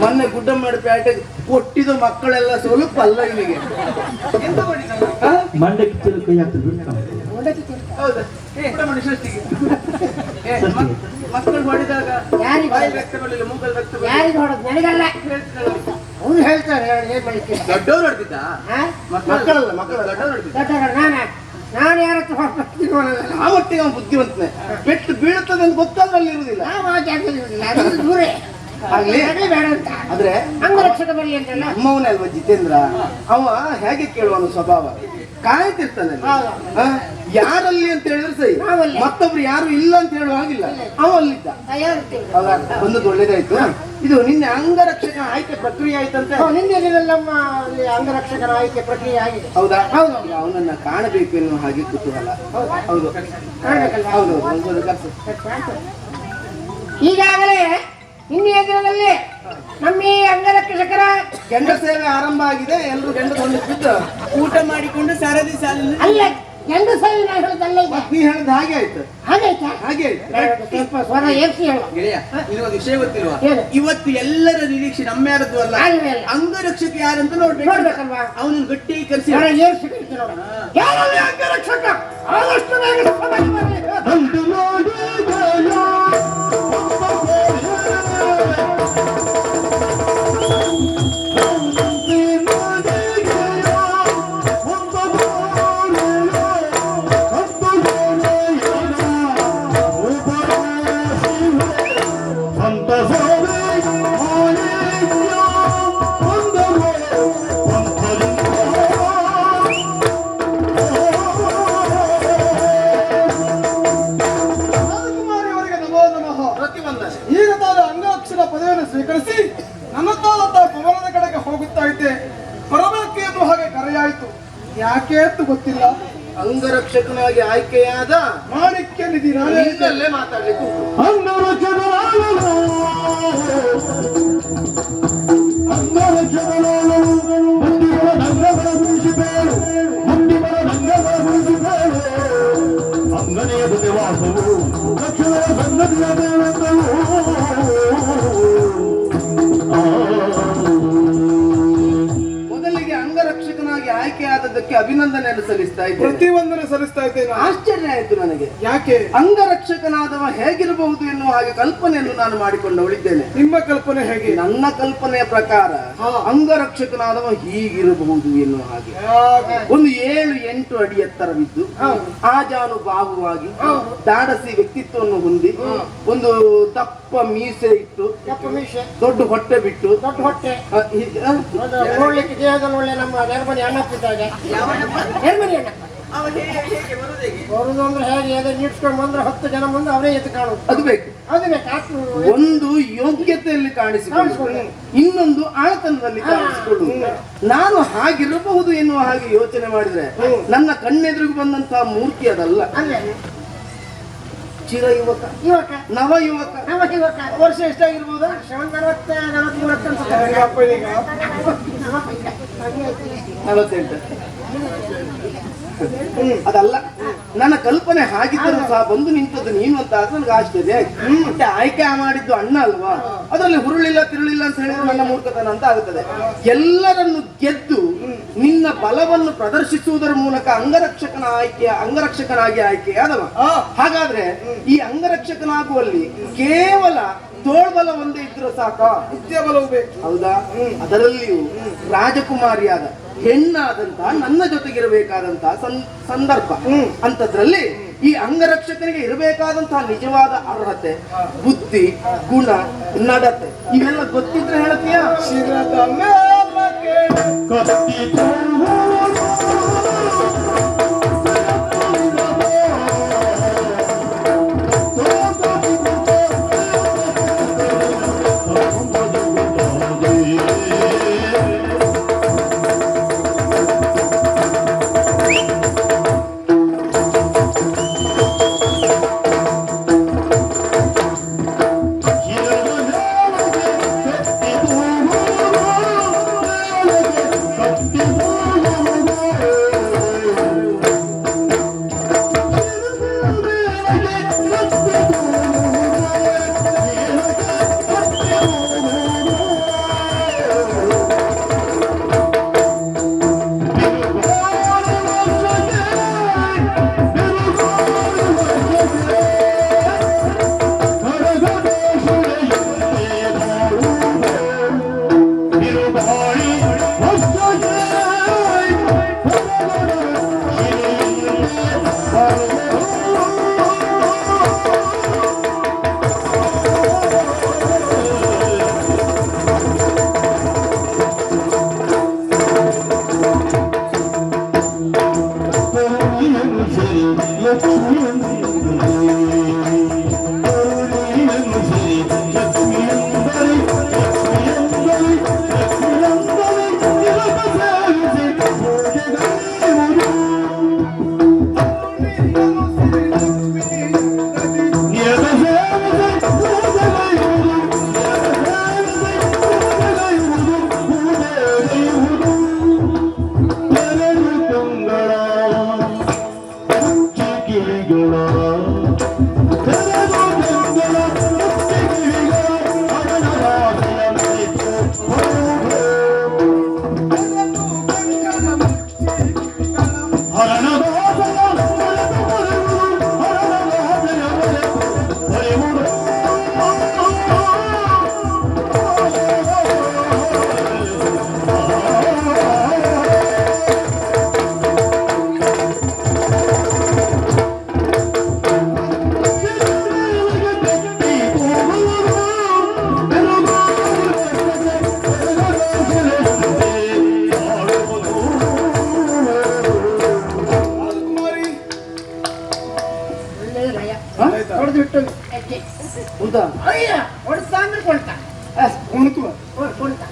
ಮೊನ್ನೆ ಗುಡ್ಡ ಮಾಡಿ ಪ್ಯಾಟೆ ಕೊಟ್ಟಿದ್ದು ಮಕ್ಕಳೆಲ್ಲ ಸ್ವಲ್ಪ ಅಲ್ಲ ಇಲ್ಲಿಗೆ ಎಂತ ಮಾಡಿದ ಹಾ? ಮಂಡಕ್ಕಿ ಚಿಲು ಕೈ. ಏ, ಮಕ್ಕಳು? ಬಾಯಿ ರಕ್ತ ಬರಲಿಲ್ಲ ಮೂಗಲ್ ರಕ್ತ ಬರಲಿಲ್ಲ ಯಾರಿಗೆ ಹೊಡೆದ್? ನನಗಲ್ಲ. ಅವ್ನು ಹೇಳ್ತಾರೆ ಹೇಳಿ ಏನ್ ಮಾಡ್ಲಿಕ್ಕೆ ದೊಡ್ಡವ್ರು ಹೊಡ್ತಿದ್ದ? ಹಾ? ಮಕ್ಕಳಲ್ಲ. ಮಕ್ಕಳು ದೊಡ್ಡವ್ರು ನಾನ ನಾನು ಯಾರ ಹತ್ರ. ಆ ಒಟ್ಟಿಗೆ ಅವನು ಬುದ್ಧಿವಂತನೇ. ಪೆಟ್ಟು ಬೀಳುತ್ತದೆ ಅಂತ ಗೊತ್ತಾದ್ರೆ ಅಲ್ಲಿ ಇರುವುದಿಲ್ಲ ಆ ಜಾಗದಲ್ಲಿ ಇರುವುದಿಲ್ಲ, ದೂರೇ. ಆಗ್ಲಿ. ಬೇಡ ಅಂತ. ಆದ್ರೆ ಅಂಗರಕ್ಷಕ ಬರಲಿ ಅಂತಲ್ಲ ನಮ್ಮವನೇ ಅಲ್ವಾ ಜಿತೇಂದ್ರ ಅವ ಹೇಗೆ ಕೇಳುವನು ಸ್ವಭಾವ? ಕಾಯ್ತಿರ್ತಾನೆ? ಯಾರಲ್ಲಿ ಅಂತ ಹೇಳಿದ್ರೆ ಸರಿ. ಮತ್ತೊಬ್ರು ಯಾರು ಇಲ್ಲ ಅಂತ ಹೇಳುವ ಹಾಗಿಲ್ಲ. ಅವ ಅಲ್ಲಿದ್ದ. ಬಂದದ್ದು ಒಳ್ಳೇದಾಯ್ತು. ಇದು ನಿನ್ನೆ ಅಂಗರಕ್ಷಕ ಆಯ್ಕೆ ಪ್ರಕ್ರಿಯೆ ಆಯ್ತಂತೆ? ನಿನ್ನೆ ನಮ್ಮ ಅಂಗರಕ್ಷಕರ ಆಯ್ಕೆ ಪ್ರಕ್ರಿಯೆ ಆಗಿದೆ. ಹೌದಾ? ಹೌದು. ಅವನನ್ನ ಕಾಣಬೇಕು ಎನ್ನುವ ಹಾಗೆ ಕುತೂಹಲ ಹೌದು. ಹೌದು. ಹೌದು. ಈಗಾಗಲೇ ನಿನ್ನೆಯ ದಿನದಲ್ಲಿ ನಮ್ಮ ಈ ಅಂಗರಕ್ಷಕರ ಗಂಡ ಸೇವೆ ಆರಂಭ ಆಗಿದೆ. ಎಲ್ಲರೂ ಗಂಡ ತಂದು ಬಿದ್ದು ಊಟ ಮಾಡಿಕೊಂಡು ಸರದಿ ಸಾಲಿನಲ್ಲಿ ಅಲ್ಲ ಗಂಡ ಸೇವೆ ನಾನು ಹೇಳೋದಲ್ಲ ಈಗ. ನೀ ಹೇಳಿದ ಹಾಗೆ ಆಯ್ತು. ಹಾಗಾಯ್ತಾ? ಹಾಗೆ ಆಯ್ತು. ಸ್ವಲ್ಪ ಸ್ವರ ಏರ್ಸಿ ಹೇಳು. ಗೆಳೆಯ ನಿನಗೊಂದು ವಿಷಯ ಗೊತ್ತಿಲ್ವಾ? ಏನು? ಇವತ್ತು ಎಲ್ಲರ ನಿರೀಕ್ಷೆ ನಮ್ಮ ಯಾರದ್ದು ಅಲ್ಲ? ಯಾರಿಗೂ ಅಲ್ಲ. ಅಂಗರಕ್ಷಕ ಯಾರಂತ ನೋಡ್ಬೇಕು. ನೋಡ್ಬೇಕಲ್ವಾ? ಗಟ್ಟಿ ಕರೆಸಿ. ಸ್ವರ ಏರ್ಸಿ ನೋಡು. ಯಾರಲ್ಲಿ ಅಂಗರಕ್ಷಕ? ಆದಷ್ಟು ಬೇಗ ಸಭೆಗೆ ಬರಲಿ. Thank you. ಆಯ್ಕೆಯಾದದ್ದಕ್ಕೆ ಅಭಿನಂದನೆಯನ್ನು ಸಲ್ಲಿಸ್ತಾ ಇದ್ದೇನೆ. ಪ್ರತಿವಂದನೆ ಸಲ್ಲಿಸ್ತಾ ಇದ್ದೇನೆ? ಆಶ್ಚರ್ಯ ಆಯಿತು ನನಗೆ. ಯಾಕೆ? ಅಂಗರಕ್ಷಕನಾದವ ಹೇಗಿರಬಹುದು ಎನ್ನುವ ಹಾಗೆ ಕಲ್ಪನೆಯನ್ನು ನಾನು ಮಾಡಿಕೊಂಡವಳಿದ್ದೇನೆ. ನಿಮ್ಮ ಕಲ್ಪನೆ ಹೇಗೆ? ನನ್ನ ಕಲ್ಪನೆಯ ಪ್ರಕಾರ ಅಂಗರಕ್ಷಕನಾದವ ಹೀಗಿರಬಹುದು ಎನ್ನುವ ಹಾಗೆ. ಒಂದು ಏಳು ಎಂಟು ಅಡಿ ಎತ್ತರವಿದ್ದು ಆಜಾನು ಬಾಹುವಾಗಿ ದಾಡಸಿ ವ್ಯಕ್ತಿತ್ವವನ್ನು ಹೊಂದಿ ಒಂದು ದಪ್ಪ ಮೀಸೆ ಇಟ್ಟು ದೊಡ್ಡ ಹೊಟ್ಟೆ ಬಿಟ್ಟು ದೊಡ್ಡ ಹೊಟ್ಟೆ. ನಮ್ಮ ನೆರ್ಮನಿ ಅಣ್ಣಪ್ಪ ಬರುದು ಅಂದ್ರೆ ಹೇಗೆ ಎದೆ ನೀಡ್ಸ್ಕೊಂಡು ಬಂದ್ರೆ ಹತ್ತು ಜನ ಮುಂದೆ ಅವರೇ ಎದ್ದು ಕಾಣೋದು ಅದು ಬೇಕು ಅದು ಬೇಕು ಆತ್ಮ ಒಂದು ಯೋಗ್ಯತೆಯಲ್ಲಿ ಕಾಣಿಸಿಕೊಳ್ಳಿ ಇನ್ನೊಂದು ಆಳತನದಲ್ಲಿ ಕಾಣಿಸಿಕೊಳ್ಳುವುದು. ನಾನು ಹಾಗಿರಬಹುದು ಎನ್ನುವ ಹಾಗೆ ಯೋಚನೆ ಮಾಡಿದ್ರೆ ನನ್ನ ಕಣ್ಣೆದುರಿಗೆ ಬಂದಂತಹ ಮೂರ್ತಿ ಅದಲ್ಲ. ಚಿರ ಯುವಕ ಯುವಕ. ನವ ಯುವಕ ನವ ಯುವಕ ವರ್ಷ ಎಷ್ಟಾಗಿರ್ಬೋದು ನಲವತ್ತ ನಲವತ್ಮೂರು ಅನ್ಸುತ್ತೆ. ಹೆಂಗಪ್ಪ ಈಗ ನಲವತ್ತೆಂಟು. ಅದಲ್ಲ. ನನ್ನ ಕಲ್ಪನೆ ಹಾಗಿದ್ದರೂ ಸಹ ಬಂದು ನಿಂತದ್ದು ನೀನು ಅಂತ ಆದ್ರೆ ನನಗೆ ಆಶ್ಚರ್ಯ. ಮತ್ತೆ ಆಯ್ಕೆ ಮಾಡಿದ್ದು ಅಣ್ಣ ಅಲ್ವಾ? ಅದರಲ್ಲಿ ಹುರುಳಿಲ್ಲ ತಿರುಳಿಲ್ಲ ಅಂತ ಹೇಳಿದ್ರೆ ನನ್ನ ಮೂರ್ಖತನ ಅಂತ ಆಗುತ್ತದೆ. ಎಲ್ಲರನ್ನು ಗೆದ್ದು ನಿನ್ನ ಬಲವನ್ನು ಪ್ರದರ್ಶಿಸುವುದರ ಮೂಲಕ ಅಂಗರಕ್ಷಕನ ಆಯ್ಕೆ ಅಂಗರಕ್ಷಕನಾಗಿ ಆಯ್ಕೆ ಆದವ ಹಾಗಾದ್ರೆ ಈ ಅಂಗರಕ್ಷಕನಾಗುವಲ್ಲಿ ಕೇವಲ ತೋಳ್ಬಲ ಒಂದೇ ಇದ್ರೂ ಸಾಕ? ನಿತ್ಯ ಬಲವು ಬೇಕು. ಹೌದಾ? ಅದರಲ್ಲಿಯೂ ರಾಜಕುಮಾರಿಯಾದ ಹೆಣ್ಣಾದಂತ ನನ್ನ ಜೊತೆಗಿರಬೇಕಾದಂತಹ ಸಂ- ಸಂದರ್ಭ. ಅಂತದ್ರಲ್ಲಿ ಈ ಅಂಗರಕ್ಷಕನಿಗೆ ಇರಬೇಕಾದಂತಹ ನಿಜವಾದ ಅರ್ಹತೆ ಬುದ್ಧಿ ಗುಣ ನಡತೆ ಇವೆಲ್ಲ ಗೊತ್ತಿದ್ರೆ ಹೇಳ್ತೀಯಾ?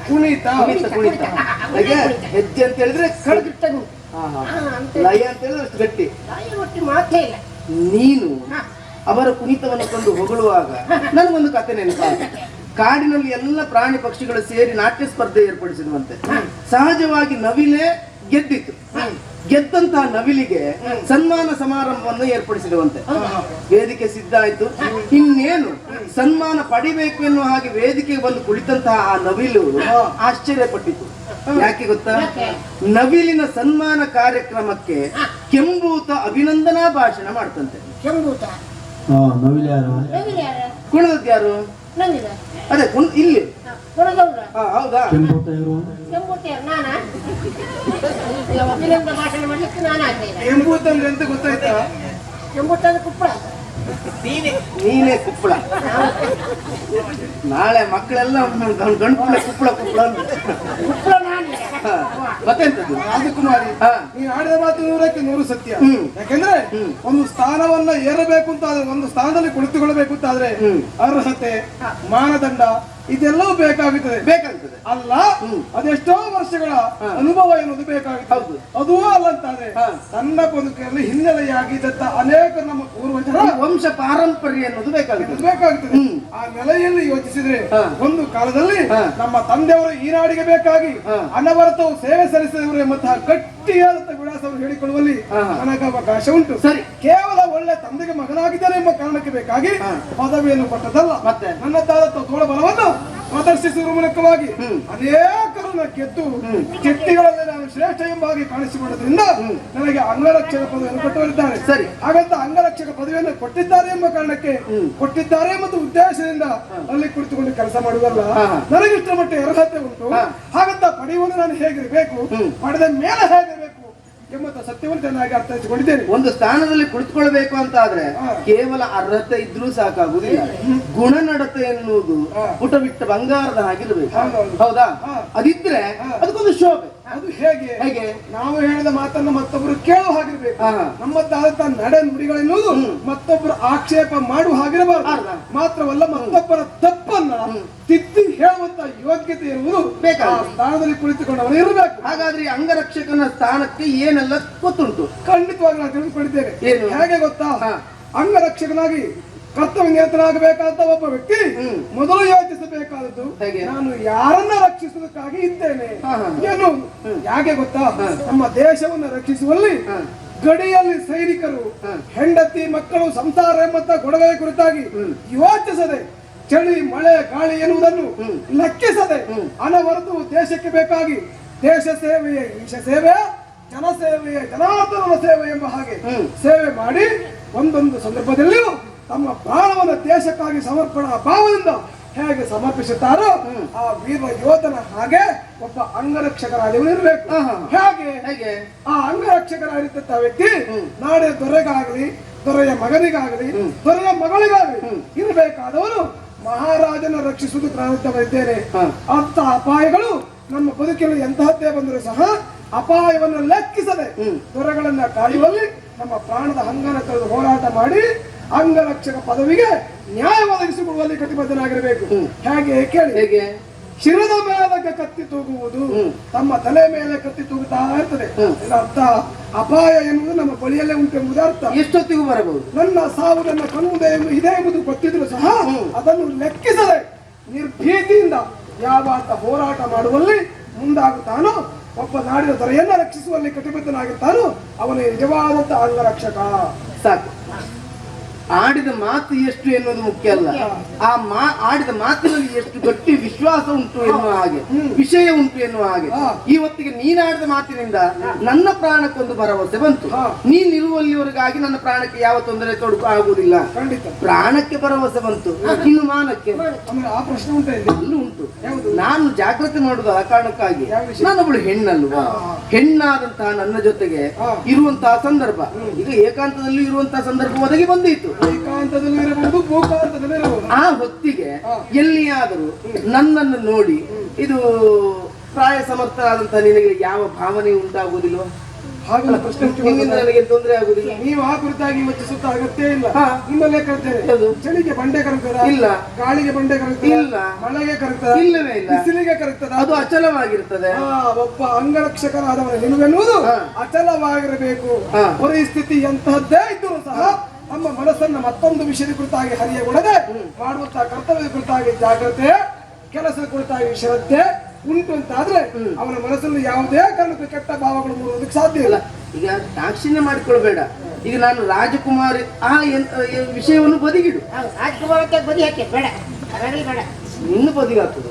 ಕುಣಿತ. ಕುಣಿತ. ಹಾಗೆ ಹೆಜ್ಜೆ ಅಂತ ಹೇಳಿದ್ರೆ ಕಡ್ ಹಾ, ಹಾ. ಹಾ, ಲಯ ಅಂತ ಹೇಳಿದ್ರೆ ಅಷ್ಟು ಗಟ್ಟಿ. ಇಲ್ಲ. ನೀನು. ಅವರ ಕುಣಿತವನ್ನು ಕಂಡು ಹೊಗಳುವಾಗ ನನಗೊಂದು ಕತೆ ನೆನಪಾಗ ಕಾಡಿನಲ್ಲಿ ಎಲ್ಲ ಪ್ರಾಣಿ ಪಕ್ಷಿಗಳು ಸೇರಿ ನಾಟ್ಯ ಸ್ಪರ್ಧೆ ಏರ್ಪಡಿಸಿರುವಂತೆ. ಸಹಜವಾಗಿ ನವಿಲೆ ಗೆದ್ದಿತ್ತು. ಗೆದ್ದಂತಹ ನವಿಲಿಗೆ ಸನ್ಮಾನ ಸಮಾರಂಭವನ್ನು ಏರ್ಪಡಿಸಿರುವಂತೆ. ವೇದಿಕೆ ಸಿದ್ಧ ಆಯ್ತು. ಇನ್ನೇನು ಸನ್ಮಾನ ಪಡಿಬೇಕು ಎನ್ನುವ ಹಾಗೆ ವೇದಿಕೆಗೆ ಬಂದು ಕುಳಿತಂತಹ ಆ ನವಿಲು ಆಶ್ಚರ್ಯಪಟ್ಟಿತು. ಯಾಕೆ ಗೊತ್ತಾ? ನವಿಲಿನ ಸನ್ಮಾನ ಕಾರ್ಯಕ್ರಮಕ್ಕೆ ಕೆಂಬೂತ ಅಭಿನಂದನಾ ಭಾಷಣ ಮಾಡ್ತಂತೆ. ಕೆಂಬೂತ ಯಾರು? ಕುಣದದ್ದು ಅದೇ ಕುಣ್ ಇಲ್ಲಿ. ಹಾ, ಹೌದಾ? ಕೆಂಪೂತ ಇವರು ಎಂತ ಗೊತ್ತಾಯ್ತಾ? ಕೆಂಬೂತ ಅಂದ್ರೆ ಕುಪ್ಪಳ ನೀನೇ. ಕುಪ್ಪಳ ನಾಳೆ ಮಕ್ಕಳೆಲ್ಲ ಗಂಡು ಕುಪ್ಪಳ ಕುಪ್ಪಳ ಅಂತ. ಕುಪ್ಪಳ ಮತ್ತೆಂತದ್ದು ರಾಜಕುಮಾರಿ. ನೀನು ಆಡಿದ ಮಾತು ನೂರಕ್ಕೆ ನೂರು ಸತ್ಯ. ಯಾಕೆಂದ್ರೆ ಒಂದು ಸ್ಥಾನವನ್ನ ಏರಬೇಕು ಅಂತ ಆದ್ರೆ ಒಂದು ಸ್ಥಾನದಲ್ಲಿ ಕುಳಿತುಕೊಳ್ಳಬೇಕು ಅಂತ ಆದ್ರೆ. ಅರ್ಹತೆ ಮಾನದಂಡ ಇದೆಲ್ಲವೂ ಬೇಕಾಗುತ್ತದೆ ಬೇಕಾಗುತ್ತದೆ ಅಲ್ಲ. ಅದೆಷ್ಟೋ ವರ್ಷಗಳ ಅನುಭವ ಎನ್ನುವುದು ಬೇಕಾಗುತ್ತದೆ. ಅದೂ ಅಲ್ಲ ಅಂತಾದ್ರೆ ಹಾ. ತನ್ನ ಬದುಕಲ್ಲಿ ಹಿನ್ನೆಲೆಯಾಗಿದ್ದಂತ ಅನೇಕ ನಮ್ಮ ಪೂರ್ವಜರ ವಂಶ ಪಾರಂಪರ್ಯ ಅನ್ನೋದು ಬೇಕಾಗ್ತದೆ ಬೇಕಾಗುತ್ತದೆ ಆ ನೆಲೆಯಲ್ಲಿ ಯೋಚಿಸಿದ್ರೆ ಒಂದು ಕಾಲದಲ್ಲಿ. ನಮ್ಮ ತಂದೆಯವರು ಈ ನಾಡಿಗೆ ಬೇಕಾಗಿ. ಅನವರತವು ಸೇವೆ ಸಲ್ಲಿಸಿದವರು ಎಂಬಂತಹ ಗಟ್ಟಿಯಾದಂತಹ ವಿಳಾಸವನ್ನು ಹೇಳಿಕೊಳ್ಳುವಲ್ಲಿ. ನನಗೆ ಅವಕಾಶ ಉಂಟು. ಸರಿ. ಕೇವಲ ಒಳ್ಳೆ ತಂದೆಗೆ ಮಗನಾಗಿದ್ದಾರೆ ಎಂಬ ಕಾರಣಕ್ಕೆ ಬೇಕಾಗಿ ಪದವಿಯನ್ನು ಕೊಟ್ಟದಲ್ಲ ಮತ್ತೆ? ನನ್ನದಾದ ತೋಳ ಬಲವನ್ನು ಪ್ರದರ್ಶಿಸುವ ಮೂಲಕವಾಗಿ. ಅನೇಕರನ್ನ ಗೆದ್ದು ಚಿಟ್ಟಿಗಳಲ್ಲಿ ನಾನು ಶ್ರೇಷ್ಠ ಎಂಬಾಗಿ ಕಾಣಿಸಿಕೊಳ್ಳೋದ್ರಿಂದ ನನಗೆ ಅಂಗರಕ್ಷಕ ಪದವಿಯನ್ನು ಕೊಟ್ಟವರಿದ್ದಾರೆ. ಸರಿ. ಹಾಗಂತ ಅಂಗರಕ್ಷಕ ಪದವಿಯನ್ನು ಕೊಟ್ಟಿದ್ದಾರೆ ಎಂಬ ಕಾರಣಕ್ಕೆ ಕೊಟ್ಟಿದ್ದಾರೆ ಮತ್ತು ಉದ್ದೇಶದಿಂದ ಅಲ್ಲಿ ಕುಳಿತುಕೊಂಡು ಕೆಲಸ ಮಾಡುವಲ್ಲ ನನಗಿಷ್ಟ ಮಟ್ಟ ನನಗೆ ಇಷ್ಟರ ಮಟ್ಟಿಗೆ ಅರ್ಹತೆ ಉಂಟು. ಹಾಗಂತ ಪಡೆಯುವುದು ನಾನು ಹೇಗಿರಬೇಕು? ಪಡೆದ ಮೇಲೆ ಹೇಗಿರಬೇಕು? ಎಂಬಂತ ಸತ್ಯವನ್ನು ಚೆನ್ನಾಗಿ ಅರ್ಥೈಸಿಕೊಂಡಿದ್ದೇನೆ ಒಂದು ಸ್ಥಾನದಲ್ಲಿ ಕುಳಿತುಕೊಳ್ಬೇಕು ಅಂತ ಆದ್ರೆ ಕೇವಲ ಅರ್ಹತೆ ಇದ್ರೂ ಸಾಕಾಗುದಿಲ್ಲ ಗುಣನಡತೆ ಎನ್ನುವುದು ಪುಟವಿಟ್ಟ ಪುಟ ಬಿಟ್ಟ ಬಂಗಾರದ ಹಾಗಿರ್ಬೇಕು. ಹೌದಾ. ಅದಿದ್ರೆ. ಅದಕ್ಕೊಂದು ಶೋಭೆ. ಅದು ಹೇಗೆ? ಹೇಗೆ? ನಾವು ಹೇಳಿದ ಮಾತನ್ನು ಮತ್ತೊಬ್ಬರು ಕೇಳುವ ಹಾಗಿರ್ಬೇಕು. ಹಾ, ಹಾ. ನಮ್ಮದಾದಂತ ನಡೆ ನುಡಿಗಳೆನ್ನುವುದು ಮತ್ತೊಬ್ಬರು ಆಕ್ಷೇಪ ಮಾಡುವ ಹಾಗಿರಬಾರದು? ಮಾತ್ರವಲ್ಲ ಮತ್ತೊಬ್ಬರ ತಪ್ಪನ್ನ ತಿದ್ದಿ ಹೇಳುವಂತ ಯೋಗ್ಯತೆ ಇರುವುದು ಬೇಕಾ ಸ್ಥಾನದಲ್ಲಿ ಕುಳಿತುಕೊಂಡವನು ಇರಬೇಕು. ಹಾಗಾದ್ರೆ ಅಂಗರಕ್ಷಕನ ಸ್ಥಾನಕ್ಕೆ ಏನೆಲ್ಲ ಗೊತ್ತುಂಟು? ಖಂಡಿತವಾಗಿ ನಾನು ತಿಳಿದುಕೊಂಡಿದ್ದೇನೆ? ಹೇಗೆ ಗೊತ್ತಾ. ಅಂಗರಕ್ಷಕನಾಗಿ ಕರ್ತವ್ಯ ನಿರತನಾಗಬೇಕಾದ ಒಬ್ಬ ವ್ಯಕ್ತಿ ಮೊದಲು ಯೋಚಿಸಬೇಕಾದದ್ದು? ನಾನು ಯಾರನ್ನ ರಕ್ಷಿಸುವುದಕ್ಕಾಗಿ ಇದ್ದೇನೆ. ಏನು ಯಾಕೆ ಗೊತ್ತಾ? ನಮ್ಮ ದೇಶವನ್ನು ರಕ್ಷಿಸುವಲ್ಲಿ ಗಡಿಯಲ್ಲಿ ಸೈನಿಕರು ಹೆಂಡತಿ ಮಕ್ಕಳು ಸಂಸಾರ ಎಂಬಂತ ಕೊಡುಗೆ ಕುರಿತಾಗಿ ಯೋಚಿಸದೆ ಚಳಿ ಮಳೆ ಗಾಳಿ ಎನ್ನುವುದನ್ನು ಲೆಕ್ಕಿಸದೆ ಅನವರತು ದೇಶಕ್ಕೆ ಬೇಕಾಗಿ ದೇಶ ಸೇವೆಯೇ ಈಶ ಸೇವೆ ಜನ ಸೇವೆಯೇ ಜನಾರ್ದನನ ಸೇವೆ ಎಂಬ ಹಾಗೆ ಸೇವೆ ಮಾಡಿ ಒಂದೊಂದು ಸಂದರ್ಭದಲ್ಲಿಯೂ ತಮ್ಮ ಪ್ರಾಣವನ್ನು ದೇಶಕ್ಕಾಗಿ ಸಮರ್ಪಣಾ ಭಾವದಿಂದ ಹೇಗೆ ಸಮರ್ಪಿಸುತ್ತಾರೋ ಆ ವೀರ ಯೋಧನ ಹಾಗೆ ಒಬ್ಬ ಅಂಗರಕ್ಷಕರಾದವನು ಇರಬೇಕು ಹಾಗೆ. ಹೇಗೆ? ಹೇಗೆ ಆ ಅಂಗರಕ್ಷಕರಾಗಿದ್ದಂತ ವ್ಯಕ್ತಿ ನಾಳೆ ದೊರೆಗಾಗಲಿ ದೊರೆಯ ಮಗನಿಗಾಗಲಿ ದೊರೆಯ ಮಗಳಿಗಾಗಲಿ ಇರಬೇಕಾದವರು ಮಹಾರಾಜನ ರಕ್ಷಿಸುವುದು ಪ್ರಾರಂಭವಿದ್ದೇನೆ ಅಂತ ಅಪಾಯಗಳು ನಮ್ಮ ಬದುಕಿನಲ್ಲಿ ಎಂತಹದ್ದೇ ಬಂದರೂ ಸಹ ಅಪಾಯವನ್ನು ಲೆಕ್ಕಿಸದೆ ದೊರೆಗಳನ್ನ ಕಾಯುವಲ್ಲಿ ನಮ್ಮ ಪ್ರಾಣದ ಹಂಗನ ಕಳೆದು ಹೋರಾಟ ಮಾಡಿ ಅಂಗರಕ್ಷಕ ಪದವಿಗೆ ನ್ಯಾಯ ಒದಗಿಸಿಕೊಡುವಲ್ಲಿ ಕಟಿಬದ್ಧನಾಗಿರಬೇಕು. ಹೇಗೆ? ಕೇಳಿ. ಹೇಗೆ? ಶಿರದ ಮೇಲೆ ಕತ್ತಿ ತೂಗುವುದು ತಮ್ಮ ತಲೆ ಮೇಲೆ ಕತ್ತಿ ತೂಗುತ್ತಾ ಇರ್ತದೆ. ಅರ್ಥ ಅಪಾಯ ಎನ್ನುವುದು ನಮ್ಮ ಬಳಿಯಲ್ಲೇ ಉಂಟು ಎಂಬುದು ಅರ್ಥ. ಎಷ್ಟೊತ್ತಿಗೂ ಬರಬಹುದು? ನನ್ನ ಸಾವು ನನ್ನ ಕಣ್ಣುದೆ ಇದೆ ಎಂಬುದು ಗೊತ್ತಿದ್ರು ಸಹ ಅದನ್ನು ಲೆಕ್ಕಿಸದೆ ನಿರ್ಭೀತಿಯಿಂದ ಯಾವ ಅಂತ ಹೋರಾಟ ಮಾಡುವಲ್ಲಿ ಮುಂದಾಗುತ್ತಾನೋ ಒಬ್ಬ ನಾಡಿನ ದೊರೆಯನ್ನ ರಕ್ಷಿಸುವಲ್ಲಿ ಕಟಿಬದ್ಧನಾಗಿರ್ತಾನೋ ಅವನೇ ನಿಜವಾದಂತ ಅಂಗರಕ್ಷಕ. ಸಾಕು. ಆಡಿದ ಮಾತು ಎಷ್ಟು ಎನ್ನುವುದು ಮುಖ್ಯ ಅಲ್ಲ. ಆ ಮಾ ಆಡಿದ ಮಾತಿನಲ್ಲಿ ಎಷ್ಟು ಗಟ್ಟಿ ವಿಶ್ವಾಸ ಉಂಟು ಎನ್ನುವ ಹಾಗೆ ವಿಷಯ ಉಂಟು ಎನ್ನುವ ಹಾಗೆ. ಈ ಹೊತ್ತಿಗೆ ನೀನಾಡಿದ ಮಾತಿನಿಂದ ನನ್ನ ಪ್ರಾಣಕ್ಕೊಂದು ಭರವಸೆ ಬಂತು. ನೀನ್ ನೀನಿರುವಲ್ಲಿವರೆಗಾಗಿ ನನ್ನ ಪ್ರಾಣಕ್ಕೆ ಯಾವ ತೊಂದರೆ ತೊಡಕು ಆಗುವುದಿಲ್ಲ. ಪ್ರಾಣಕ್ಕೆ ಭರವಸೆ ಬಂತು. ಇನ್ನು ಮಾನಕ್ಕೆ? ಆ ಪ್ರಶ್ನೆ ಉಂಟು ಉಂಟು. ನಾನು ಜಾಗ್ರತೆ ಮಾಡುದು ಆ ಕಾರಣಕ್ಕಾಗಿ? ನಾನೊಬ್ಬಳು ಹೆಣ್ಣಲ್ವಾ? ಹೆಣ್ಣಾದಂತಹ ನನ್ನ ಜೊತೆಗೆ. ಇರುವಂತಹ ಸಂದರ್ಭ. ಈಗ ಏಕಾಂತದಲ್ಲಿ ಇರುವಂತಹ ಸಂದರ್ಭ ಒದಗಿ ಬಂದಿತ್ತು ಏಕಾಂತದಲ್ಲೂ ಇರಬಹುದು ಭೂಕಾಂತದಲ್ಲೂ ಇರಬಹುದು. ಆ ಹೊತ್ತಿಗೆ ಎಲ್ಲಿಯಾದರೂ ನನ್ನನ್ನು ನೋಡಿ ಇದು ಪ್ರಾಯ ಸಮರ್ಥ ಆದಂತ ನಿನಗೆ ಯಾವ ಭಾವನೆ ಉಂಟಾಗುವುದಿಲ್ಲ ಹಾಗೆಲ್ಲ ಪ್ರಶ್ನೆ ನಿಮ್ಮಿಂದ ನನಗೆ ತೊಂದರೆ ಆಗುದಿಲ್ಲ ನೀವು ಆ ಕುರಿತಾಗಿ ಯೋಚಿಸುತ್ತ ಅಗತ್ಯ ಇಲ್ಲ. ನಿಮ್ಮಲ್ಲೇ ಕರ್ತೇನೆ? ಚಳಿಗೆ ಬಂಡೆ ಕರಗ್ತದ? ಇಲ್ಲ. ಗಾಳಿಗೆ ಬಂಡೆ ಕರಗ್ತದ? ಇಲ್ಲ. ಮಳೆಗೆ ಕರಗ್ತದ? ಇಲ್ಲವೇ ಇಲ್ಲ. ಬಿಸಿಲಿಗೆ ಕರಗ್ತದ? ಅದು ಅಚಲವಾಗಿರ್ತದೆ. ಒಬ್ಬ ಅಂಗರಕ್ಷಕರಾದವನ. ನಿಲುವೆನ್ನುವುದು ಎನ್ನುವುದು ಅಚಲವಾಗಿರಬೇಕು. ಪರಿಸ್ಥಿತಿ ಎಂತಹದ್ದೇ ಇದ್ದರೂ ಸಹ ನಮ್ಮ ಮನಸ್ಸನ್ನ ಮತ್ತೊಂದು ವಿಷಯದ ಕುರಿತಾಗಿ ಹರಿಯಗೊಳ್ಳದೆ ಮಾಡುವಂತಹ ಕರ್ತವ್ಯದ ಕುರಿತಾಗಿ ಜಾಗ್ರತೆ ಕೆಲಸದ ಕುರಿತಾಗಿ ಶ್ರದ್ಧೆ ಉಂಟು ಅಂತಾದ್ರೆ ಅವನ ಮನಸ್ಸಲ್ಲಿ ಯಾವುದೇ ಕಾರಣಕ್ಕೆ ಕೆಟ್ಟ ಭಾವಗಳು ಮೂಡೋದಕ್ಕೆ ಸಾಧ್ಯ ಇಲ್ಲ. ಈಗ ದಾಕ್ಷಿಣ್ಯ ಮಾಡಿಕೊಳ್ಬೇಡ. ಈಗ ನಾನು ರಾಜಕುಮಾರಿ ಆ ವಿಷಯವನ್ನು ಬದಿಗಿಡು. ರಾಜಕುಮಾರ ಬದಿ ಹಾಕಿ ಬೇಡ ಬೇಡ. ಇನ್ನು ಬದಿಗಾಗ್ತದೆ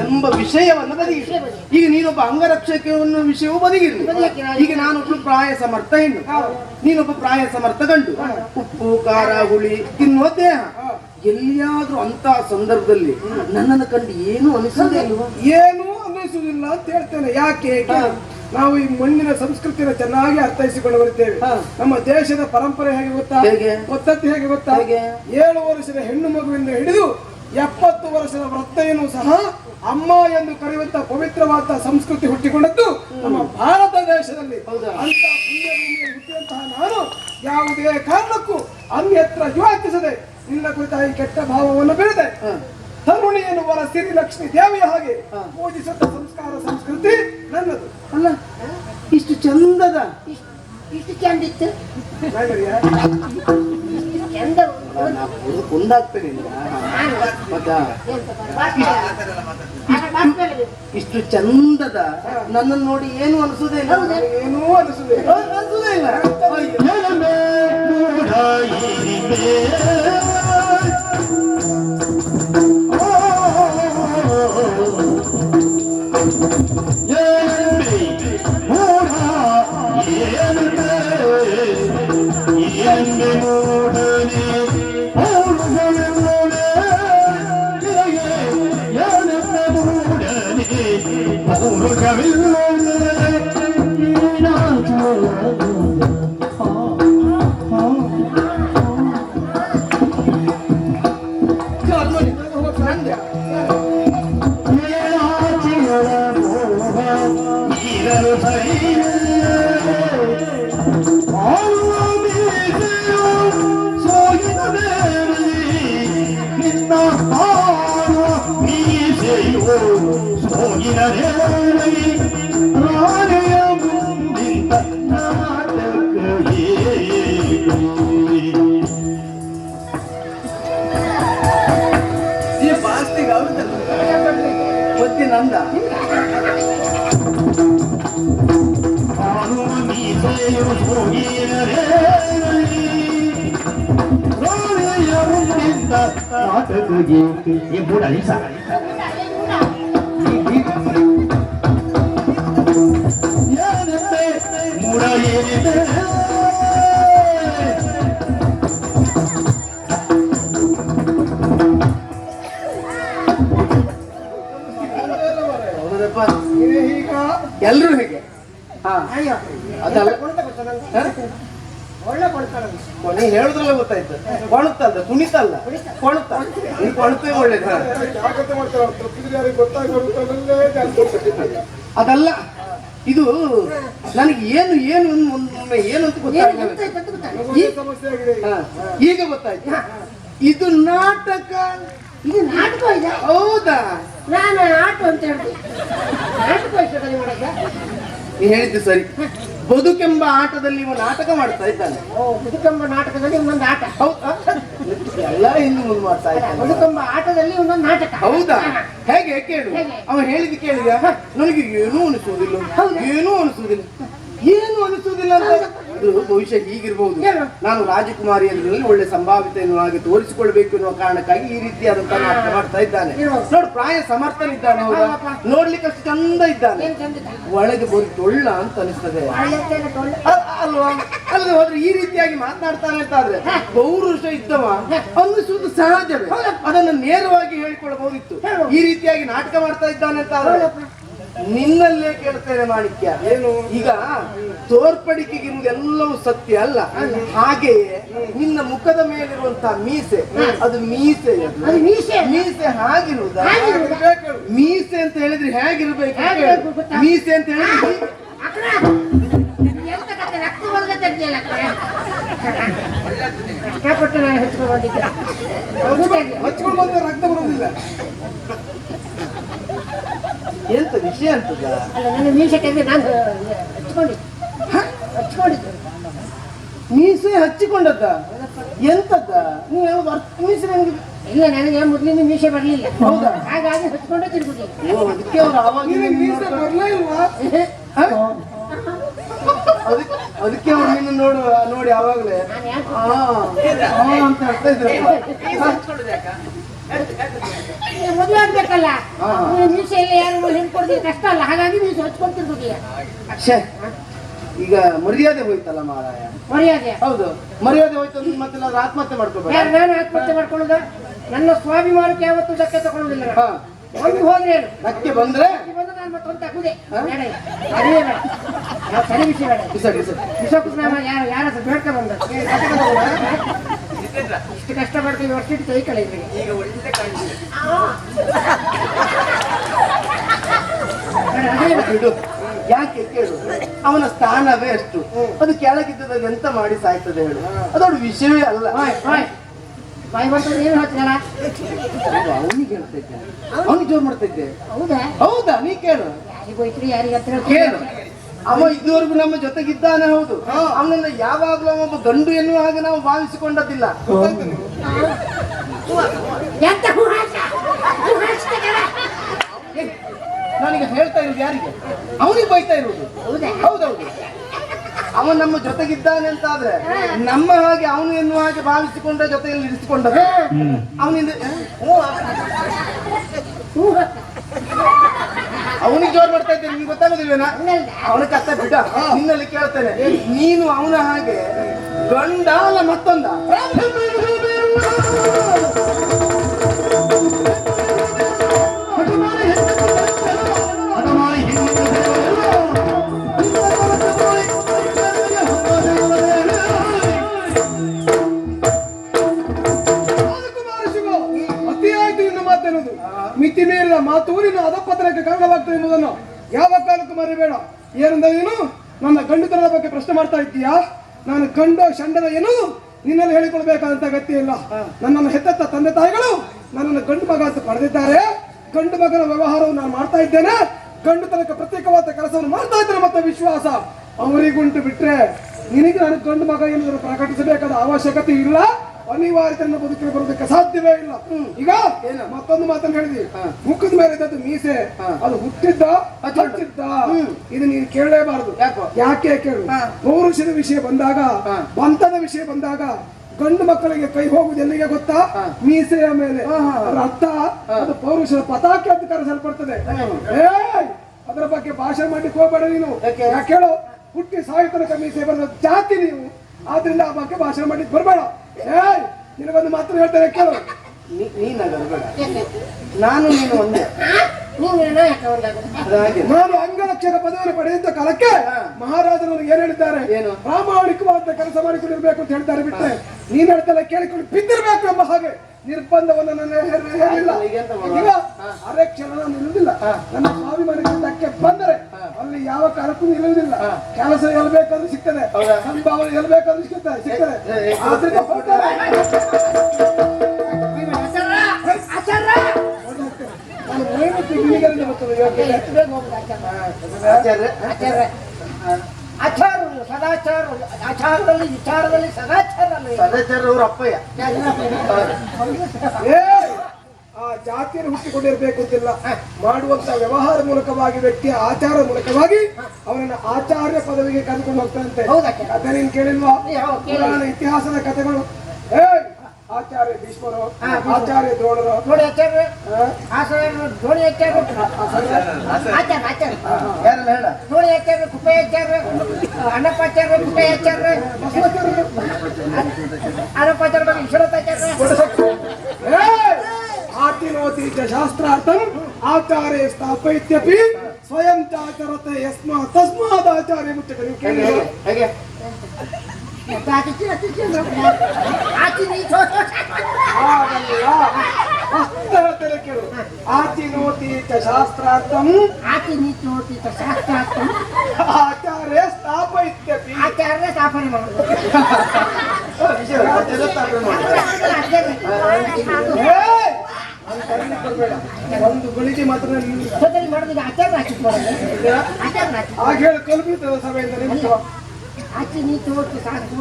ಎಂಬ ವಿಷಯವನ್ನು ಬದಿಗಿರಿ ಈಗ ನೀನೊಬ್ಬ ಅಂಗರಕ್ಷಕವನ್ನು ವಿಷಯವೂ ಬದಿಗಿರಿ ಈಗ ನಾನೊಬ್ಬ ಪ್ರಾಯ ಸಮರ್ಥ ಹೆಣ್ಣು. ನೀನೊಬ್ಬ ಪ್ರಾಯ ಸಮರ್ಥ ಗಂಡು. ಉಪ್ಪು ಖಾರ ಹುಳಿ ತಿನ್ನುವ ದೇಹ. ಎಲ್ಲಿಯಾದ್ರೂ ಅಂತ ಸಂದರ್ಭದಲ್ಲಿ ನನ್ನನ್ನು ಕಂಡು ಏನು ಅನಿಸೋದೇ ಏನು ಅನ್ನಿಸುವುದಿಲ್ಲ ಅಂತ ಹೇಳ್ತೇನೆ. ಯಾಕೆ ನಾವು ಈ ಮಣ್ಣಿನ ಸಂಸ್ಕೃತಿಯನ್ನು ಚೆನ್ನಾಗಿ ಅರ್ಥೈಸಿಕೊಂಡು ಬರುತ್ತೇವೆ ನಮ್ಮ ದೇಶದ ಪರಂಪರೆ ಹೇಗೆ ಗೊತ್ತಾ? ಹೇಗೆ? ಹೇಗೆ ಗೊತ್ತಾ? ಹೇಗೆ? ಏಳು ವರ್ಷದ ಹೆಣ್ಣು ಮಗುವಿಂದ ಹಿಡಿದು ಎಪ್ಪತ್ತು ವರ್ಷದ ವೃತ್ತೆಯನ್ನು ಸಹ ಅಮ್ಮ ಎಂದು ಕರೆಯುವಂತ ಪವಿತ್ರವಾದ ಸಂಸ್ಕೃತಿ ಹುಟ್ಟಿಕೊಂಡದ್ದು ನಮ್ಮ ಭಾರತ ದೇಶದಲ್ಲಿ ಹೌದಾ? ಅಂತ ಹುಟ್ಟಿದಂತಹ ನಾನು ಯಾವುದೇ ಕಾರಣಕ್ಕೂ ಅನ್ಯತ್ರ ಯೋಚಿಸದೆ ನಿನ್ನ ಕುರಿತಾಗಿ ಕೆಟ್ಟ ಭಾವವನ್ನು ಬೆಳೆದೆ. ತರುಣಿ ಎನ್ನುವರ ಸಿರಿ ಲಕ್ಷ್ಮಿ ದೇವಿಯ ಹಾಗೆ ಪೂಜಿಸಿದ ಪೂಜಿಸುತ್ತ ಸಂಸ್ಕಾರ ಸಂಸ್ಕೃತಿ ನನ್ನದು ಅಲ್ಲ ಇಷ್ಟು ಚಂದದ ಇಷ್ಟು ಇಷ್ಟು ಚಂದ ಇತ್ತು ನಾಗರಿಯ? ಇಷ್ಟು ಚಂದದ ನನ್ನ ನೋಡಿ ಏನು ಅನಿಸುದೇ ಇಲ್ಲ ಏನೂ ಅನಿಸುವುದಿಲ್ಲ. ಅನಿಸುದೇ ಇಲ್ಲ ಅಯ್ಯೋ. ಅದು ಈಗ ಎಲ್ರು ಹೇಗೆ? ಹಾ. ಅದಲ್ಲ. ಕುಣಿತ ಗೊತ್ತಾ ನಂಗೆ? ಹ? ಒಳ್ಳೆ ಕೊಡ್ತಾರ ನಂಗೆ. ನೀ ಹೇಳುದ್ರಲ್ಲ ಗೊತ್ತಾಯ್ತು. ಕೊಣುತ್ತಲ್ಲ ಕುಣಿತಲ್ಲ. ಕೊಣುತ್ತ ನೀ ಕೊಣುತ್ತೇ ಒಳ್ಳೇದು ಅದಲ್ಲ ಇದು ನನಗೆ ಏನು ಏನು ಒಮ್ಮೆ ಏನು ಅಂತ ಗೊತ್ತಾಗ್ಲಿಲ್ಲ. ಈಗ. ಗೊತ್ತಾಯ್ತು. ಇದು ನಾಟಕ. ಇದು ನಾಟಕ ಇದೆ? ಹೌದಾ? ನಾನು ಆಟೋ ಅಂತ ಹೇಳ್ತೀನಿ ನಾಟಕ ನೀ ಹೇಳಿದ್ದು ಸರಿ. ಬದುಕೆಂಬ ಆಟದಲ್ಲಿ ಇವ ನಾಟಕ ಮಾಡ್ತಾ ಇದ್ದಾನೆ. ಬದುಕೆಂಬ ನಾಟಕದಲ್ಲಿ ಒಂದೊಂದು ಆಟ. ಹೌದಾ. ಎಲ್ಲ ಹಿಂದೆ ಮುಂದೆ ಮಾಡ್ತಾ ಇದ್ದಾನೆ ಬದುಕೆಂಬ ಆಟದಲ್ಲಿ ಒಂದೊಂದು ನಾಟಕ. ಹೌದಾ? ಹೇಗೆ ಕೇಳು? ಅವ ಹೇಳಿದ ಕೇಳಿದ ನನಗೆ ಏನೂ ಅನಿಸುವುದಿಲ್ಲ. ಏನೂ ಅನಿಸುವುದಿಲ್ಲ. ಏನು ಅನಿಸುವುದಿಲ್ಲ ಅಂತ. ಅದು ಭವಿಷ್ಯ ಹೀಗಿರಬಹುದು ನಾನು ರಾಜಕುಮಾರಿಯಲ್ಲಿ ಒಳ್ಳೆ ಸಂಭಾವಿತೆಯನ್ನು ಹಾಗೆ ತೋರಿಸಿಕೊಳ್ಬೇಕು ಎನ್ನುವ ಕಾರಣಕ್ಕಾಗಿ ಈ ರೀತಿಯಾದಂತಹ ನಾಟಕ ಮಾಡ್ತಾ ಇದ್ದಾನೆ. ನೋಡು ಪ್ರಾಯ ಸಮರ್ಥನಿದ್ದಾನೆ ಇದ್ದಾನೆ ನೋಡ್ಲಿಕ್ಕೆ ಅಷ್ಟು ಚಂದ ಇದ್ದಾನೆ. ಒಳಗೆ ಬರೀ ಟೊಳ್ಳ ಅಂತ ಅನಿಸ್ತದೆ. ಅಲ್ವಾ? ಅಲ್ಲಿ ಹೋದ್ರೆ ಈ ರೀತಿಯಾಗಿ ಮಾತನಾಡ್ತಾನೆ ಅಂತ ಆದ್ರೆ ಪೌರುಷ ಇದ್ದವ ಅನ್ನಿಸುವುದು ಸಹಜವೇ. ಅದನ್ನು ನೇರವಾಗಿ ಹೇಳಿಕೊಳ್ಳಬಹುದಿತ್ತು. ಈ ರೀತಿಯಾಗಿ ನಾಟಕ ಮಾಡ್ತಾ ಇದ್ದಾನೆ ಅಂತ ಆದ್ರೆ ನಿನ್ನಲ್ಲೇ ಕೇಳ್ತೇನೆ ಮಾಣಿಕ್ಯ. ಏನು? ಈಗ ನಿಮ್ಗೆಲ್ಲವೂ ಸತ್ಯ ಅಲ್ಲ. ಹಾಗೆಯೇ ನಿನ್ನ ಮುಖದ ಮೇಲಿರುವಂತಹ ಮೀಸೆ ಅದು ಮೀಸೆ ಮೀಸೆ ಹಾಗಿರುವುದ? ಮೀಸೆ ಅಂತ ಹೇಳಿದ್ರೆ ಹೇಗಿರ್ಬೇಕು? ಮೀಸೆ ಅಂತ ಹೇಳಿದ್ರೆ ರಕ್ತ ಬರದ ತೆಗ್ದಿಲ್ಲ ಕಷ್ಟಪಟ್ಟು ನಾನು ಹಚ್ಕೊಂಡು ಬಂದಿದ್ದೆ ಹೌದು ತೆಗ್ದೆ. ಹಚ್ಕೊಂಡು ಬಂದ್ರೆ ರಕ್ತ ಬರೋದಿಲ್ಲ ಎಂತ ವಿಷಯ ಅಂತದ? ಅಲ್ಲ ನನ್ನ ಮೀಸೆ ತೆಗೆದು ನಾನು ಹಚ್ಕೊಂಡಿದ್ದೆ ಹಚ್ಕೊಂಡಿದ್ದೆ ಮೀಸೆ ಹಚ್ಚಿಕೊಂಡದ್ದ ಎಂತದ್ದ ನೀವು ಮೀಸೆ ನಂಗೆ ಇಲ್ಲ ನನಗೆ ಮೊದಲಿಂದ ಮೀಸೆ ಬರಲಿಲ್ಲ. ಹೌದಾ? ಹಾಗಾಗಿ ಹಚ್ಕೊಂಡೇ ತಿರುಗುದಿಲ್ಲ ಓ ಅದಕ್ಕೆ ಅವ್ರು ಆವಾಗ ಮೀಸೆ ಬರ್ಲೇ ಇಲ್ವಾ ಅದಕ್ಕೆ ಅವ್ರು ನಿನ್ನ ನೋಡು ನೋಡಿ ಆವಾಗಲೇ ಆ ಅಂತ ಹೇಳ್ತಾ ಇದ್ರಪ್ಪ ಮದುವೆ ಆಗ್ಬೇಕಲ್ಲ ಮೀಸೆಯಲ್ಲಿ ನೀವು ಯಾರು ಹಿಂಡ್ಕೊಡ್ತೀವಿ ಕಷ್ಟ ಅಲ್ಲ ಹಾಗಾಗಿ ನೀವು ಹಚ್ಕೊಂಡು ಅಕ್ಷಯ್ ಈಗ ಮರ್ಯಾದೆ ಹೋಯ್ತಲ್ಲ ಮಾರಾಯ. ಮರ್ಯಾದೆ? ಹೌದು ಮರ್ಯಾದೆ ಹೋಯ್ತು ಅಂದ್ರೆ ಮತ್ತೆಲ್ಲ ಆತ್ಮಹತ್ಯೆ ಮಾಡ್ಕೋಬೇಕು ಯಾರು ನಾನು ಆತ್ಮಹತ್ಯೆ ಮಾಡ್ಕೊಳ್ಳೋದು? ನನ್ನ ಸ್ವಾಭಿಮಾನಕ್ಕೆ ಯಾವತ್ತೂ ಧಕ್ಕೆ ತಗೊಳ್ಳೋದಿಲ್ಲ ನಾನು. ಹಾ. ಒಂದು ಹೋದ್ರೆ ಏನು? ಧಕ್ಕೆ ಬಂದ್ರೆ? ಇಲ್ಲಿ ಬಂದು ನಾನು ಮತ್ತೊಂದು ತಗುದೆ ಬೇಡ ಇದು. ಅದೇ ಬೇಡ. ಸರಿ ಬಿಸಿ ಬೇಡ. ಬಿಸಾಡಿ ಬಿಸಾಡಿ. ವಿಶ್ವಕೃಷ್ಣ ಯಾರು ಯಾರ ಬೇಡ್ಕ ಬಂದ? ಇಷ್ಟು ಕಷ್ಟಪಡ್ತೀವಿ ವರ್ಷ ಇಟ್ಟು ಕೈ ಕಳೆ ಈಗ ಒಳ್ಳೆ ಅದೇ ಬಿಡು ಯಾಕೆ ಕೇಳು? ಅವನ ಸ್ಥಾನವೇ ಅಷ್ಟು. ಅದು ಕೆಳಗಿದ್ದದಾಗ ಎಂತ ಮಾಡಿ ಸಾಯ್ತದೆ ಹೇಳು. ಅದೊಂದು ವಿಷಯವೇ ಅಲ್ಲ. ಬಾಯ್ ಬಂತಂದ್ರೆ ಏನು ಹೇಳ್ತೀರಲ್ಲ ಅವನಿಗೆ ಹೇಳ್ತಾ ಇದ್ದೆ. ಅವನಿಗೆ ಜೋರ್ ಮಾಡ್ತಾ ಇದ್ದೆ. ಹೌದಾ? ಹೌದಾ? ನೀ ಕೇಳು. ಯಾರಿಗೂ ಹೋಯ್ತ್ರಿ ಯಾರಿಗೆ ಹತ್ರ ಕೇಳು. ಅವ ಇದುವರೆಗೂ ನಮ್ಮ ಜೊತೆಗಿದ್ದಾನೆ ಹೌದು. ಅವನನ್ನ ಯಾವಾಗ್ಲೂ ಒಬ್ಬ ಗಂಡು ಎನ್ನುವ ಹಾಗೆ ನಾವು ಭಾವಿಸಿಕೊಂಡದ್ದಿಲ್ಲ. ನನಗೆ ಹೇಳ್ತಾ ಇರೋದು ಯಾರಿಗೆ? ಅವನಿಗೆ ಬೈತಾ ಇರುವುದು ಹೌದಾ? ಹೌದೌದು. ಅವ ನಮ್ಮ ಜೊತೆಗಿದ್ದಾನೆ ಅಂತ ಆದ್ರೆ ನಮ್ಮ ಹಾಗೆ ಅವನು ಎನ್ನುವ ಹಾಗೆ ಭಾವಿಸಿಕೊಂಡ ಜೊತೆಯಲ್ಲಿ ಇರಿಸಿಕೊಂಡದ್ದು. ಅವನಿಂದ. ಅವನಿಗೆ ಜೋರ್ ಮಾಡ್ತಾ ಇದ್ದೇನೆ ನಿಮ್ಗೆ ಗೊತ್ತಾಗೋದಿಲ್ವೇನಾ. ಅವನ ಕಷ್ಟ ಬಿಟ್ಟ ನಿನ್ನಲ್ಲಿ ಕೇಳ್ತೇನೆ. ನೀನು ಅವನ ಹಾಗೆ ಗಂಡ ಅಲ್ಲ ಮತ್ತೊಂದ. ತೂರಿನ ಅಧಪತನಕ್ಕೆ ಕಾರಣವಾಗ್ತದೆ ಎಂಬುದನ್ನು ಯಾವ ಕಾಲಕ್ಕೂ ಮರಿಬೇಡ. ಏನಂದ ನೀನು ನನ್ನ ಗಂಡುತನದ ಬಗ್ಗೆ ಪ್ರಶ್ನೆ ಮಾಡ್ತಾ ಇದ್ದೀಯಾ? ನಾನು ಗಂಡ ಶಂಡನ ಏನು ನಿನ್ನಲ್ಲಿ ಹೇಳಿಕೊಳ್ಬೇಕಾದಂತ ಗತಿ ಇಲ್ಲ. ನನ್ನನ್ನು ಹೆತ್ತ ತಂದೆ ತಾಯಿಗಳು ನನ್ನನ್ನು ಗಂಡು ಮಗ ಅಂತ ಪಡೆದಿದ್ದಾರೆ. ಗಂಡು ಮಗನ ವ್ಯವಹಾರವನ್ನು ನಾನು ಮಾಡ್ತಾ ಇದ್ದೇನೆ. ಗಂಡು ತನಕ ಪ್ರತ್ಯೇಕವಾದ ಕೆಲಸವನ್ನು ಮಾಡ್ತಾ ಇದ್ದೇನೆ ಮತ್ತೆ ವಿಶ್ವಾಸ ಅವರಿಗುಂಟು ಬಿಟ್ರೆ ನಿನಗೆ ನಾನು ಗಂಡು ಮಗ ಎನ್ನುವುದನ್ನು ಪ್ರಕಟಿಸಬೇಕಾದ ಅವಶ್ಯಕತೆ ಇಲ್ಲ. ಅನಿವಾರ್ಯತೆಯನ್ನು ಬದುಕಲು ಬರೋದಕ್ಕೆ ಸಾಧ್ಯವೇ ಇಲ್ಲ. ಈಗ ಮತ್ತೊಂದು ಮಾತನ್ನು ಹೇಳಿದ್ವಿ. ಮುಖದ ಮೇಲೆ ಇದ್ದದ್ದು ಮೀಸೆ ಅದು ಹುಟ್ಟಿದ್ದ ಹಚ್ಚಿದ್ದ. ಇದು ನೀನು ಕೇಳಲೇಬಾರದು. ಯಾಕೋ? ಯಾಕೆ ಕೇಳು? ಪೌರುಷದ ವಿಷಯ ಬಂದಾಗ ಬಂತದ ವಿಷಯ ಬಂದಾಗ ಗಂಡು ಮಕ್ಕಳಿಗೆ ಕೈ ಹೋಗುದು ಎಲ್ಲಿಗೆ ಗೊತ್ತಾ? ಮೀಸೆಯ ಮೇಲೆ. ರಕ್ತ ಅರ್ಥ ಅದು ಪೌರುಷದ ಪತಾಕೆ ಅಂತ ಕರೆಸಲ್ಪಡ್ತದೆ! ಅದರ ಬಗ್ಗೆ ಭಾಷೆ ಮಾಡ್ಲಿಕ್ಕೆ ಹೋಗ್ಬೇಡ ನೀನು. ಯಾಕೆ? ಯಾಕೆ ಹೇಳು ಹುಟ್ಟಿ ಸಾಯಿ ತನಕ ಮೀಸೆ ಬರೋದು ಜಾತಿ ನೀವು. ಆದ್ರಿಂದ ಆ ಬಗ್ಗೆ ಭಾಷಣ ಮಾಡ್ಲಿಕ್ಕೆ ಬರಬೇಡ. ಏಯ್ ನಿನಗೊಂದು ಮಾತ್ರ ಹೇಳ್ತಾರೆ ಕೇಳು. ನೀನ ಬೇಡ. ನಾನು ನೀನು ಒಂದೇ. ನಾನು ಅಂಗರಕ್ಷಕ ಪದವಿಯನ್ನು ಪಡೆದಂತ ಕಾಲಕ್ಕೆ ಮಹಾರಾಜರು ಏನ್ ಹೇಳಿದ್ದಾರೆ? ಏನು? ಪ್ರಾಮಾಣಿಕವಾದ ಕೆಲಸ ಮಾಡಿಕೊಂಡಿರ್ಬೇಕು ಅಂತ ಹೇಳ್ತಾರೆ ಬಿಟ್ಟರೆ ನೀನ್ ಹೇಳ್ತಲ್ಲ ಕೇಳಿಕೊಂಡು ಬಿದ್ದಿರ್ಬೇಕು ಎಂಬ ಹಾಗೆ. ನಿರ್ಬಂಧವನ್ನು ನನ್ನ ಹೇರಿಲ್ಲ ಈಗ ಅರೆ ಕ್ಷಣ ನಿಲ್ಲುವುದಿಲ್ಲ ನನ್ನ ಸ್ವಾಭಿಮಾನಕ್ಕೆ ಧಕ್ಕೆ ಬಂದರೆ ಅಲ್ಲಿ ಯಾವ ಕಾಲಕ್ಕೂ ನಿಲ್ಲುವುದಿಲ್ಲ ಕೆಲಸ ಎಲ್ಲಿ ಬೇಕಾದ್ರೂ ಸಿಗ್ತದೆ? ಸಂಭಾವನೆ ಎಲ್ಲಿ ಬೇಕಾದ್ರೂ ಸಿಗ್ತದೆ ಸಿಗ್ತದೆ ಆದ್ರಿಂದ. ನಾನು ಹೇಳ್ಬೇಕು ನಿನಗೆಲ್ಲಿಂದ ಬರ್ತದೆ? ಆಚಾರ. ಸದಾಚಾರ ಆಚಾರದಲ್ಲಿ ವಿಚಾರದಲ್ಲಿ ಸದಾಚಾರ ಅಲ್ಲ. ಸದಾಚಾರ ಅವ್ರ ಅಪ್ಪಯ್ಯ ಏ ಆ ಜಾತಿಯನ್ನು ಹುಟ್ಟಿಕೊಂಡಿರ್ಬೇಕು ಅಂತಿಲ್ಲ ಮಾಡುವಂತ ವ್ಯವಹಾರ ಮೂಲಕವಾಗಿ ವ್ಯಕ್ತಿಯ ಆಚಾರ ಮೂಲಕವಾಗಿ ಅವನನ್ನ ಆಚಾರ್ಯ ಪದವಿಗೆ ಕರೆದುಕೊಂಡು ಹೋಗ್ತಾನಂತೆ ಹೌದಾ? ಕಥೆ ನೀನ್ ಕೇಳಿಲ್ವಾ ಕೇಳಿ. ಪುರಾಣ ಇತಿಹಾಸದ ಕಥೆಗಳು ಏ ಆಚಾರ್ಯ ಭೀಷ್ಮರು ಆಚಾರ್ಯ ದ್ರೋಣರು. ನೋಡಿ ಆಚಾರ್ಯ ಆಚಾರ್ಯ ಆಚಾರ್ಯ. ಧೋಣಿ ಆಚಾರ್ಯ. ಆಚಾರ್ಯ ಆಚಾರ ಯಾರನ್ನ ಹೇಳ? ಧೋಣಿ ಆಚಾರ್ಯ ಕುಪ್ಪಯ್ಯ ಆಚಾರ್ಯ ಅಣ್ಣಪ್ಪಾಚಾರ್ಯ ಕುಪ್ಪಯ್ಯ ಆಚಾರ್ಯ ಅಣ್ಣಪ್ಪಾಚಾರ್ಯ ಬಗ್ಗೆ ವಿಶ್ವನಾಥ ಆಚಾರ್ಯ. ಚ ಶಾಸ್ತ್ರಾರ್ಥಂ ಆಚಾರ್ಯ ಸ್ಥಾಪಯಿತ್ಯಪಿ ಸ್ವಯಂ ಚಾಚರತೆ ಯಸ್ಮ ತಸ್ಮಾದ ಆಚಾರ್ಯ ಮುಚ್ಚಕ ನೀವು ಹೇಗೆ ಕೇಳಿಲ್ವಾ? ಹೇಗೆ ಹೇಗೆ ಆಚೆ ನೀ ಚೋ ಚೋ ಹಾಗಲ್ಲ ಮಸ್ತ್ ಹೇಳ್ತಾರೆ ಕೇಳು ಆಚಿನೋತಿ ಚ ಶಾಸ್ತ್ರಾರ್ಥಂ ಆಚೆ ನೀ ಚೋತಿ ಶಾಸ್ತ್ರ ಆಚಾರ್ಯ ಸ್ಥಾಪಯಿತ್ಯಪಿ ಆಚಾರ್ಯ ಸ್ಥಾಪನೆ ಮಾಡೋದು ವಿಷಯ ರಾಜ್ಯದ ಸ್ಥಾಪನೆ ಮಾಡಿ. ಏಯ್! ಅವ್ನ್ ಕರೀಲಿಕ್ಕೆ ಬರ್ಬೇಡ. ಒಂದು ಗುಳಿಗೆ ಮಾತ್ರ ಆಚಾರ್ಯ ಹಾಕಿ ಮಾಡೋದು ಆಚಾರ್ಯ ಹಾಕಿ ಆಗ ಹೇಳಿ ಕಲ್ಪಿತದ ಸಭೆಯಿಂದ ನಿಂತು ಆಚೆ ನೀ ಚೋತಿ ಶಾಸ್ತ್ರ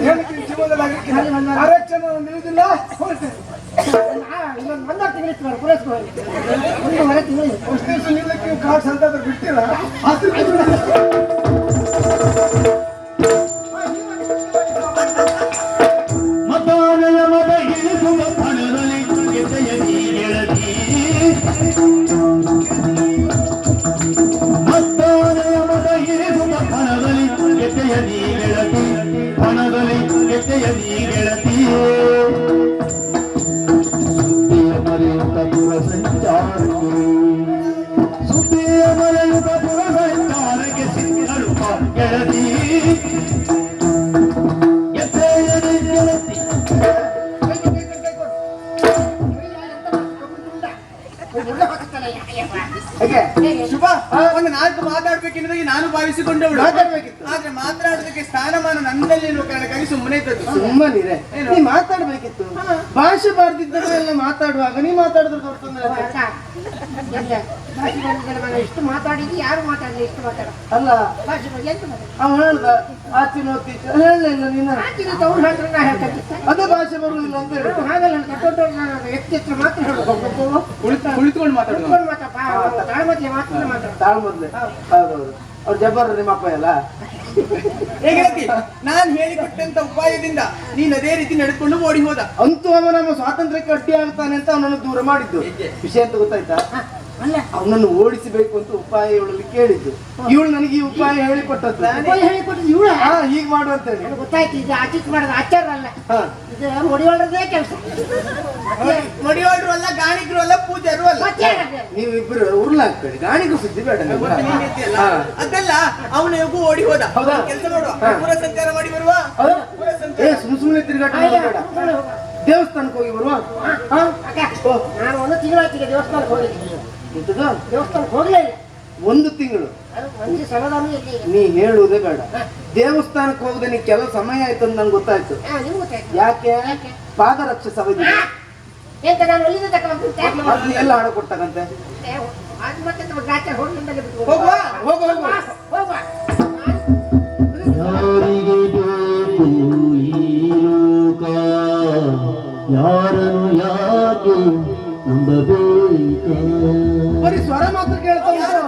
ಹೇಳ್ತೀನಿ ಜೀವನದಲ್ಲಿ ಆಗಿರ್ತೀನಿ ಆರಕ್ಷಣ ಇನ್ನೊಂದು ಒಂದೂವರೆ ತಿಂಗಳು ಪೂರೈಸ್ಕೊಳ್ಳಿ ಒಂದೂವರೆ ತಿಂಗಳು ಅಷ್ಟು ನಿಲ್ಲಕ್ಕೆ ಕಾರ್ಡ್ಸ್ ಅಂತ ಬಿಡ್ತೀರಾ? ಫಲದಲ್ಲಿ ಗೆದ್ದೆಯ ನೀಗೆಳತಿ ಹಣದಲ್ಲಿ ಗೆದ್ದೆಯ ನೀಗೆಳತಿ ಸುದ್ದಿಯ ಶುಭ. ಒಂದು ನಾಲ್ಕು ಮಾತಾಡ್ಬೇಕೆನ್ನುವುದಾಗಿ ನಾನು ಭಾವಿಸಿಕೊಂಡವಳು. ಮಾತಾಡ್ಬೇಕಿತ್ತು. ಆದ್ರೆ ಮಾತಾಡೋದಕ್ಕೆ ಸ್ಥಾನಮಾನ ನನ್ನಲ್ಲಿ ಇರುವ ಕಾರಣಕ್ಕಾಗಿ ಸುಮ್ಮನೆ ಇದ್ದದ್ದು. ಸುಮ್ಮನಿರೆ ನೀ ಮಾತಾಡ್ಬೇಕಿತ್ತು. ಭಾಷೆ ಬಾರ್ದಿದ್ದವರೆಲ್ಲ ಮಾತಾಡುವಾಗ ನೀ ಮಾತಾಡಿದ್ರೆ ದೊಡ್ಡ ತೊಂದ್ರೆ ಆಯ್ತು. ಇಷ್ಟು ಮಾತಾಡಿದ್ದು ಯಾರು ಮಾತಾಡಲಿ ಇಷ್ಟು ಮಾತಾಡ. ಅಲ್ಲ. ಭಾಷೆ ಬಗ್ಗೆ ಎಂತ ಮಾತಾಡ ಅವ ಹೇಳ್ದ ಆಚಿನ ಹೇಳಲಿಲ್ಲ ನೀನು. ಆಚಿನ ಅವ್ರು ಹೇಳ್ತಾರೆ ನಾ ಹೇಳ್ತೇನೆ ಅದೇ ಭಾಷೆ ಬರುವುದಿಲ್ಲ ಅಂತ ಹೇಳಿ. ಹಾಗಲ್ಲ ನಾನು ವ್ಯಕ್ತಿ ಹತ್ರ ಮಾತ್ರ ಹೇಳ್ಬೇಕು. ಕುಳಿತು ಕುಳಿತುಕೊಂಡು ಮಾತಾಡೋದು ಕುತ್ಕೊಂಡು ಮಾತಪ್ಪ ತಾಳ್ಮತ್ಲೆ ಮಾತ್ರ ಮಾತಾಡ. ತಾಳು ಮೊದ್ಲೆ ಹೌದೌದು. ಅವ್ರು ಜಬ್ಬರ್ ನಿಮ್ಮ ಅಪ್ಪ ಎಲ್ಲ? ಹೇಗೆ ನಾನು ಹೇಳಿಕೊಟ್ಟಂತ ಉಪಾಯದಿಂದ ನೀನ್ ಅದೇ ರೀತಿ ನಡೆದುಕೊಂಡು ಓಡಿ ಹೋದ. ಅಂತೂ ಅವ ನಮ್ಮ ಸ್ವಾತಂತ್ರ್ಯಕ್ಕೆ ಅಡ್ಡಿ ಆಗ್ತಾನೆ ಅಂತ ಅವನನ್ನು ದೂರ ಮಾಡಿದ್ದು. ವಿಷಯ ಅಂತ ಗೊತ್ತಾಯ್ತಾ? ಅಲ್ಲ ಅವನನ್ನು ಓಡಿಸಬೇಕು ಅಂತ ಉಪಾಯ ಇವಳಲ್ಲಿ ಕೇಳಿದ್ದು. ಇವಳು ನನಗೆ ಈ ಉಪಾಯ ಹೇಳಿಕೊಟ್ಟದ್ದು. ಉಪಾಯ ಹೇಳಿಕೊಟ್ಟಿದ್ದು ಇವಳು? ಹಾ ಹೀಗ್ ಮಾಡು ಅಂತ ಹೇಳಿ. ಗೊತ್ತಾಯ್ತು ಇದು ಆಚಿತ್ ಮಾಡೋದು ಆಚಾರ ಅಲ್ಲ. ಇದು ಮುಡಿಯೊಳದೇ ಕೆಲಸ? ಮಡಿವಾಡ್ರು ಅಲ್ಲ ಗಾಣಿಗರು ಅಲ್ಲ ಪೂಜಾರು ಅಲ್ಲ. ನೀವು ಇಬ್ಬರು ಉರುಳಾಗ್ಬೇಡಿ ಗಾಣಿಗೂ ಸುದ್ದಿ ಬೇಡ ಅದಲ್ಲ ಅವನ ಯೋಗು ಓಡಿ ಹೋದ. ಹೌದಾ? ಕೆಲಸ ಮಾಡುವ ಪೂರ ಸಂಚಾರ ಮಾಡಿ ಬರುವ? ಪುರ ಏ ಸಂಚಾರ ಸುಮ್ ಸುಮ್ಮನೆ ತಿರುಗಾಟ ದೇವಸ್ಥಾನಕ್ಕೆ ಹೋಗಿ ಬರುವ? ನಾನು ಒಂದು ತಿಂಗಳಾಯ್ತು ದೇವಸ್ಥಾನಕ್ಕೆ ಹೋಗಿದ್ದೀನಿ. ದೇವಸ್ಥಾನಕ್ಕೆ ಹೋಗ್ಲೇ ಇಲ್ಲ. ಒಂದು ತಿಂಗಳು. ಸಮಾಧಾನ ನೀ ಹೇಳುವುದೇ ಬೇಡ. ದೇವಸ್ಥಾನಕ್ಕೆ ಹೋಗದೆ ನೀ ಕೆಲವು ಸಮಯ ಆಯ್ತು ಅಂತ ನಂಗೆ ಗೊತ್ತಾಯ್ತು. ಹಾ, ನಿಮ್ಗೆ ಗೊತ್ತಾಯ್ತು. ಯಾಕೆ? ಯಾಕೆ? ಪಾದರಕ್ಷೆ ಎಂತ ನಾನು ಎಲ್ಲ ಹಣ ಕೊಡ್ತಕ್ಕಂತೆ. ಅದು ಮತ್ತೆ ನಮ್ಮ ಬಿಟ್ಟು ಹೋಗುವ ಹೋಗು ಹೋಗು ಹೋಗುವ. ಯಾರಿಗೆ ಬೇಕು ಈ ಲೋಕ? ಯಾರನ್ನು ಯಾಕೆ ನಂಬಬೇಕ? ಬರೀ ಸ್ವರ ಮಾತ್ರ ಕೇಳ್ತಾ ಉಂಟು.